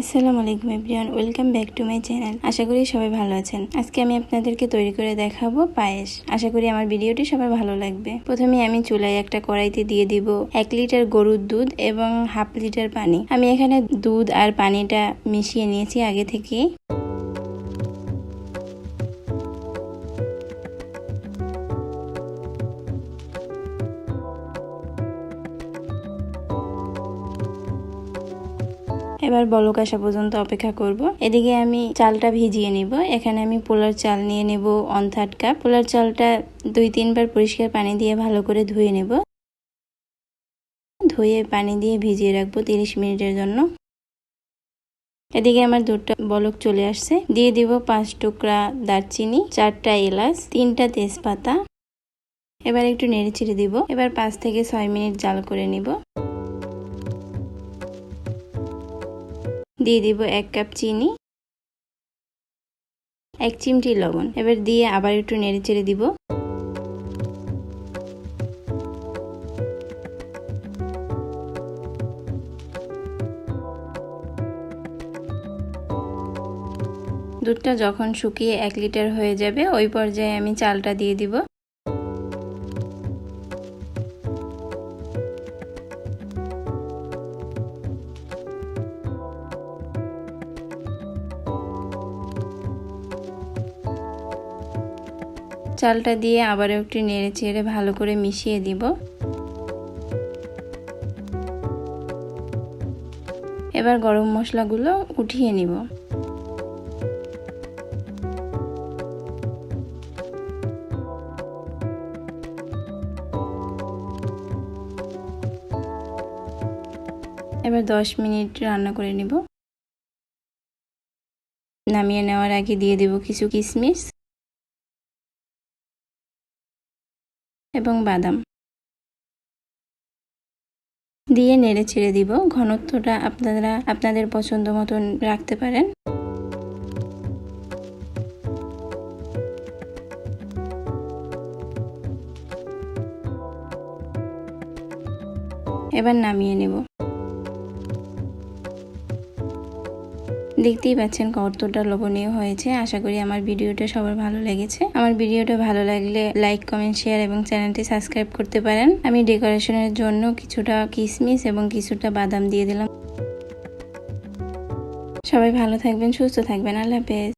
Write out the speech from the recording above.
আসসালামু আলাইকুম everyone, welcome back to my channel. আশা করি সবাই ভালো আছেন। আজকে আমি আপনাদেরকে তৈরি করে দেখাবো পায়েস। আশা করি আমার ভিডিওটি সবার ভালো লাগবে। প্রথমে আমি চুলায় একটা কড়াইতে দিয়ে দিব এক লিটার গরুর দুধ এবং হাফ লিটার পানি। আমি এখানে দুধ আর পানিটা মিশিয়ে নিয়েছি আগে থেকে এবার বলক আসা পর্যন্ত অপেক্ষা করব। এদিকে আমি চালটা ভিজিয়ে নিব। এখানে আমি পোলার চাল নিয়ে নেব অন থার্ড কাপ পোলার চালটা দুই তিনবার পরিষ্কার পানি দিয়ে ভালো করে ধুয়ে নেব। ধুয়ে পানি দিয়ে ভিজিয়ে রাখব তিরিশ মিনিটের জন্য। এদিকে আমার দুধটা বলক চলে আসছে। দিয়ে দিব পাঁচ টুকরা দারচিনি, চারটা এলাচ, তিনটা তেজপাতা। এবার একটু নেড়ে ছিড়ে দিব। এবার পাঁচ থেকে ছয় মিনিট জাল করে নিব। দিয়ে দিব এক কাপ চিনি, এক চিমটি লবণ। এবার দিয়ে আবার একটু নেড়ে চেড়ে দিব। দুধটা যখন শুকিয়ে এক লিটার হয়ে যাবে, ওই পর্যায়ে আমি চালটা দিয়ে দিব। চালটা দিয়ে আবার একটু নেড়ে চেড়ে ভালো করে মিশিয়ে দিব। এবার গরম মশলাগুলো উঠিয়ে নিব। এবার দশ মিনিট রান্না করে নিব। নামিয়ে নেওয়ার আগে দিয়ে দেব কিছু কিশমিশ এবং বাদাম। দিয়ে নেড়ে ছেড়ে দিব। ঘনত্বটা আপনারা আপনাদের পছন্দ মতন রাখতে পারেন। এবার নামিয়ে নেব। দেখতেই পাচ্ছেন কতটা লোভনীয় হয়েছে। আশা করি আমার ভিডিওটা সবার ভালো লেগেছে। আমার ভিডিওটা ভালো লাগলে লাইক, কমেন্ট, শেয়ার এবং চ্যানেলটি সাবস্ক্রাইব করতে পারেন। আমি ডেকোরেশনের জন্য কিছুটা কিশমিশ এবং কিছুটা বাদাম দিয়ে দিলাম। সবাই ভালো থাকবেন, সুস্থ থাকবেন। আল্লাহ হাফেজ।